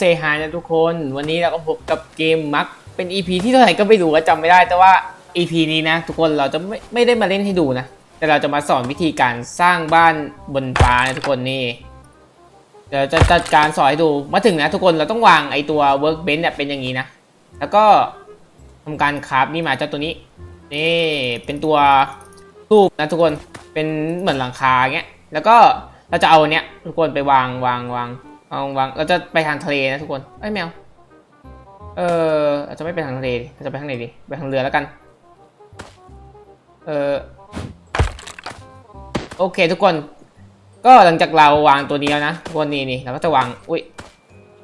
เซฮายนะทุกคนวันนี้เราก็พบกับเกมมักเป็น EP ที่เท่าไหร่ก็ไม่รู้ว่าจำไม่ได้ แต่ว่า EP นี้นะ ทุกคนเราจะไม่ไม่ได้มาเล่นให้ดูนะ แต่เราจะมาสอนวิธีการสร้างบ้านบนฟ้านะทุกคนนี่เดี๋ยวจะจัดการสอนให้ดูมาถึงนะ ทุกคนเราต้องวางไอตัว workbench เนี่ยเป็นอย่างนี้นะ แล้วก็ทำการคราฟนี่มาเจ้าตัวนี้นี่เป็นตัวตู้นะทุกคนเป็นเหมือนหลังคาเงี้ยแล้วก็เราจะเอาเนี้ยทุกคนไปวางวางวาง เอาวางเราจะไปทางทะเลนะทุกคนเอ้ยแมวเออเราจะไม่ไปทางทะเลเราจะไปทางไหนดีไปทางเรือแล้วกัน เออโอเคทุกคน ก็หลังจากเราวางตัวนี้แล้วนะทุกคนนี่นี่เราก็จะวางอุ้ย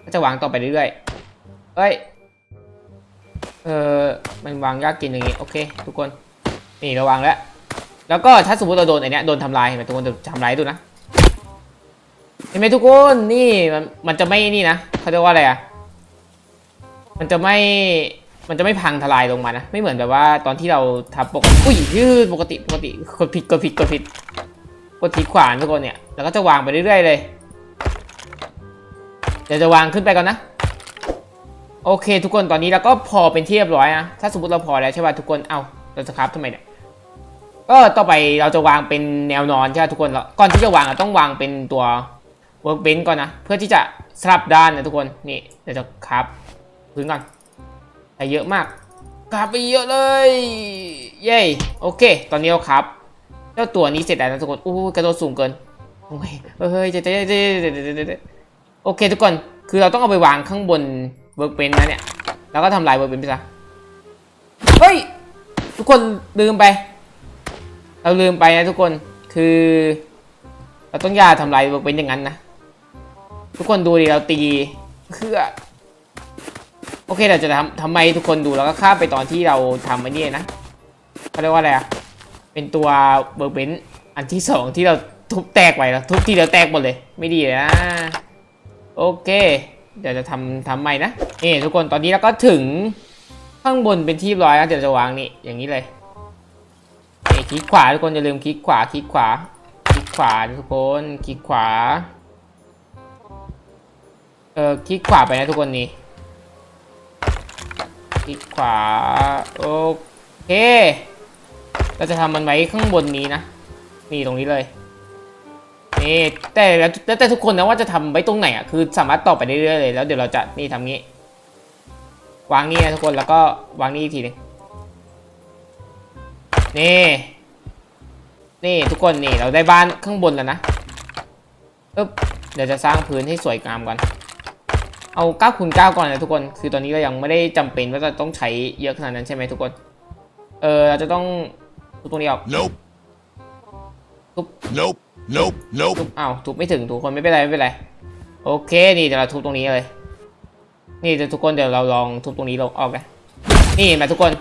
ก็จะวางต่อไปเรื่อยๆเอ้ยเออมันวางยากกินอย่างงี้โอเค ทุกคนนี่เราวางแล้วแล้วก็ถ้าสมมติเราโดนไอเนี้ยโดนทำลายเห็นไหมทุกคนเดี๋ยวทำลายดูนะ เห็นไหมทุกคนนี่มันมันจะไม่นี่นะเขาเรียกว่าอะไรอะมันจะไม่มันจะไม่พังทลายลงมานะ ไม่เหมือนแบบว่าตอนที่เราทับปกติอุ้ยยืดปกติปกติกดผิดกดผิดกดผิดกดผิดขวานทุกคนเนี่ยแล้วก็จะวางไปเรื่อยๆเลยเดี๋ยวจะวางขึ้นไปก่อนนะโอเค ทุกคนตอนนี้เราก็พอเป็นที่เรียบร้อยนะถ้าสมมติเราพอแล้วใช่ป่ะทุกคนเอ้าเราจะครับทำไมเนี่ยก็ต่อไปเราจะวางเป็นแนวนอนใช่ไหมทุกคนแล้วก่อนที่จะวางเราต้องวางเป็นตัว workbench ก่อนนะ เพื่อที่จะสลับด้านนะทุกคนนี่เดี๋ยวจะครับพื้นก่อนไปเยอะมากครับไปเยอะเลยเย้โอเค ตอนนี้เราครับเจ้าตัวนี้เสร็จแล้วนะทุกคนอู้กระโดดสูงเกินโอ้ยเฮ้ยเจ๊เจ๊เจ๊เจ๊เจ๊เจ๊โอเคทุกคนคือเราต้องเอาไปวางข้างบน workbench นะเนี่ยแล้วก็ทำลาย workbench ไปซะเฮ้ยทุกคนลืมไป เราลืมไปนะทุกคนคือ เราต้องอย่าทำลายเป็นอย่างนั้นนะ ทุกคนดูดิเราตีเพื่อโอเคเราจะทำทำไมทุกคนดูแล้วก็ข้ามไปตอนที่เราทำไอ้นี่นะเขาเรียกว่าอะไรอะเป็นตัวเบอร์เบนอันที่สองที่เราทุบแตกไปแล้วทุบที่เดียวแตกหมดเลย ไม่ดีเลยนะโอเค เดี๋ยวจะทำทำใหม่นะนี่ทุกคนตอนนี้เราก็ถึงข้างบนเป็นที่ร้อยแล้วเดี๋ยวจะวางนี่อย่างนี้เลยคลิกขวาทุกคนอย่าลืมคลิกขวาคลิกขวาคลิกขวาทุกคนคลิกขวา เออคลิกขวาไปนะทุกคนนี่คลิกขวาโอเค เราจะทำมันไว้ข้างบนนี้นะ นี่ตรงนี้เลยนี่แต่แล้วแต่ทุกคนนะว่าจะทำไว้ตรงไหนอะคือสามารถต่อไปเรื่อยๆเลย แล้วเดี๋ยวเราจะนี่ทำงี้ วางนี่นะทุกคนแล้วก็วางนี่อีกทีหนึงนี่นี่ทุกคนนี่เราได้บ้านข้างบนแล้วนะปึ๊บเดี๋ยวจะสร้างพื้นให้สวยงามก่อน เอา9คูณ9ก่อนนะทุกคน คือตอนนี้เรายังไม่ได้จำเป็นว่าจะต้องใช้เยอะขนาดนั้นใช่ไหมทุกคน เออเราจะต้องทุบตรงนี้ออก Nope. Oop. Nope. Nope. Nope. ทุบอ้าวทุบไม่ถึงทุกคนไม่เป็นไรไม่เป็นไร โอเคนี่เดี๋ยวเราทุบตรงนี้เลย นี่เดี๋ยวทุกคนเดี๋ยวเราลองทุบตรงนี้ลงออกนะนี่เห็นไหมทุกคน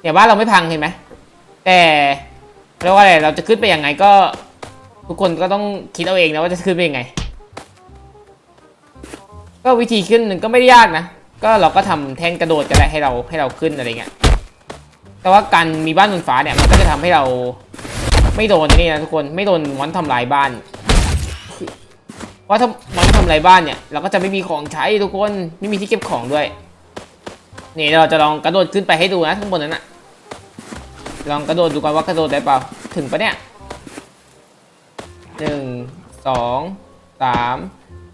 เนี่ยบ้านเราไม่พังเห็นไหม แต่เรียกว่าอะไร เราจะขึ้นไปยังไงก็ ทุกคนก็ต้องคิดเอาเองนะว่าจะขึ้นไปยังไง ก็วิธีขึ้นก็ไม่ได้ยากนะ ก็เราก็ทำแท่นกระโดดก็ได้ให้เราให้เราขึ้นอะไรเงี้ย แต่ว่าการมีบ้านบนฟ้าเนี่ยมันก็จะทำให้เราไม่โดนนี่นะทุกคนไม่โดนมอนทำลายบ้าน เพราะถ้ามอนทำลายบ้านเนี่ยเราก็จะไม่มีของใช้ทุกคนไม่มีที่เก็บของด้วย นี่เราจะลองกระโดดขึ้นไปให้ดูนะข้างบนนั้นอะลองกระโดดดูก่อนว่ากระโดดได้เปล่า ถึงปะเนี่ยหนึ่งสองสาม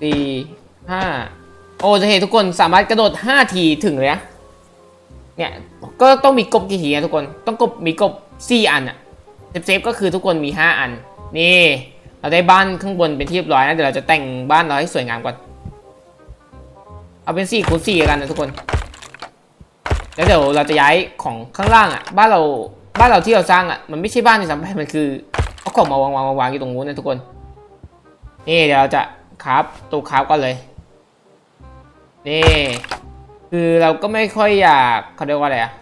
สี่ ห้าโอ้จะเห็นทุกคนสามารถกระโดดห้าทีถึงเลยนะเนี่ยก็ต้องมีกบกี่ทีนะทุกคนต้องกบมีกบสี่อันอะเซฟเซฟก็คือทุกคนมีห้าอัน นี่ เราได้บ้านข้างบนเป็นที่เรียบร้อยนะเดี๋ยวเราจะแต่งบ้านเราให้สวยงามก่อนเอาเป็นสี่คูณสี่กันนะทุกคนแล้วเดี๋ยวเราจะย้ายของข้างล่างอะบ้านเราบ้านเราที่เราสร้างอะมันไม่ใช่บ้านในสัมผัสมันคือเอาของมาวางวางวางวางอยู่ตรงนู้นนะทุกคนนี่เดี๋ยวเราจะคราฟตัวคราฟก่อนเลย นี่คือเราก็ไม่ค่อยอยากเขาเรียกว่าอะไรอะ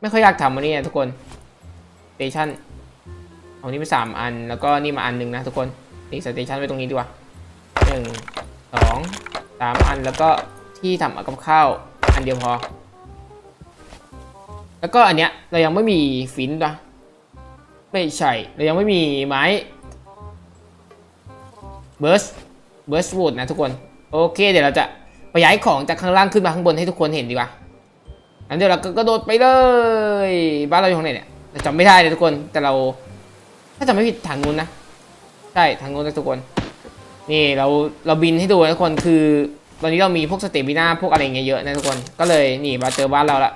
ไม่ค่อยอยากทำอันนี้นะทุกคนสเตชันเอานี่มาสามอัน แล้วก็นี่มาอันหนึ่งนะทุกคนนี่สเตชันไว้ตรงนี้ดีกว่าหนึ่งสองสามอันแล้วก็ที่ทำกับข้าวอันเดียวพอ แล้วก็อันเนี้ยเรายังไม่มีฟินนะไม่ใช่เรายังไม่มีไม้เบิร์สเบิร์สวูดนะทุกคน โอเค เดี๋ยวเราจะไปย้ายของจากข้างล่างขึ้นมาข้างบนให้ทุกคนเห็นดีกว่างั้นเดี๋ยวเราก็กระโดดไปเลย บ้านเราอยู่ตรงไหนเนี่ยจำไม่ได้เลยทุกคน แต่เรา ถ้าจำไม่ผิดทางนู้นนะ ใช่ทางนู้นนะทุกคน นี่เราเราบินให้ดูนะทุกคน คือ ตอนนี้เรามีพวกสเตมิน่าพวกอะไรเงี้ยเยอะนะทุกคน ก็เลยนี่มาเจอบ้านเราละ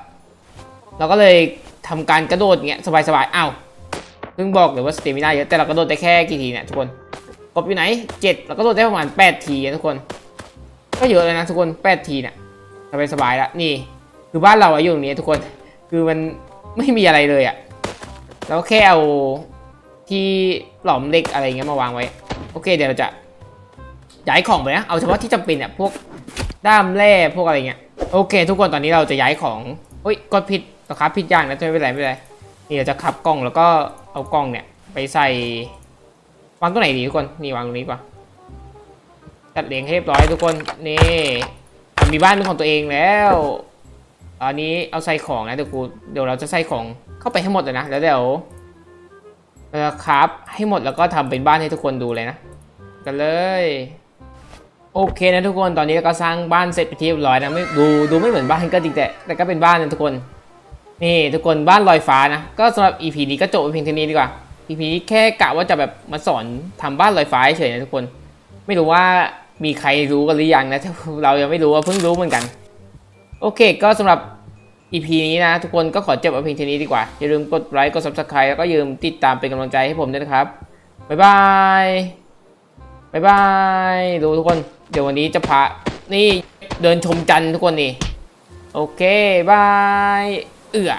เราก็เลยทำการกระโดดเงี้ยสบายๆอ้าวเพิ่งบอกเลยว่าสเตมิน่าเยอะแต่เรากระโดดได้แค่กี่ทีเนี่ยทุกคน กบอยู่ไหนเจ็ดเราก็โดดได้ประมาณแปดทีนะทุกคน ก็เยอะเลยนะทุกคนแปดทีเนี่ยสบายสบายแล้วนี่ คือบ้านเราอะอยู่ตรงนี้ทุกคนคือมันไม่มีอะไรเลยอะเราแค่เอาที่หลอมเหล็กอะไรเงี้ยมาวางไว้ โอเค เดี๋ยวเราจะย้ายของไปนะเอาเฉพาะที่จำเป็นอะพวกด้ามแร่พวกอะไรเงี้ยโอเค ทุกคนตอนนี้เราจะย้ายของเฮ้ยกดผิดนะครับผิดอย่างนะไม่เป็นไรไม่เป็นไรนี่เราจะขับกล่องแล้วก็เอากล่องเนี่ยไปใส่วางตรงไหนดีทุกคนนี่วางตรงนี้กว่า จัดเรียงให้เรียบร้อยทุกคนนี่มีบ้านเป็นของตัวเองแล้วอันนี้เอาใส่ของนะเดี๋ยวกูเดี๋ยวเราจะใส่ของเข้าไปให้หมดเลยนะแล้วเดี๋ยวเราคราฟให้หมดแล้วก็ทำเป็นบ้านให้ทุกคนดูเลยนะ กันเลยโอเคนะทุกคนตอนนี้เราก็สร้างบ้านเสร็จไปที่เรียบร้อยนะไม่ดูดูไม่เหมือนบ้านก็จริงแต่แต่ก็เป็นบ้านนะทุกคนนี่ทุกคนบ้านลอยฟ้านะก็สำหรับ EP นี้ก็จบไปเพียงเท่านี้ดีกว่า EP นี้แค่กะว่าจะแบบมาสอนทำบ้านลอยฟ้าเฉยๆนะทุกคน ไม่รู้ว่ามีใครรู้กันหรือยังนะเรายังไม่รู้ว่าเพิ่งรู้เหมือนกัน โอเค ก็สำหรับ EP นี้นะ ทุกคนก็ขอจบเอาเพียงเท่านี้ดีกว่า อย่าลืมกดไลค์กด Subscribe แล้วก็อย่าลืมติดตามเป็นกำลังใจให้ผมด้วยนะครับ บ๊ายบายบ๊ายบายดูทุกคน เดี๋ยววันนี้จะพานี่เดินชมจันทร์ทุกคนนี่ โอเคบาย เอือ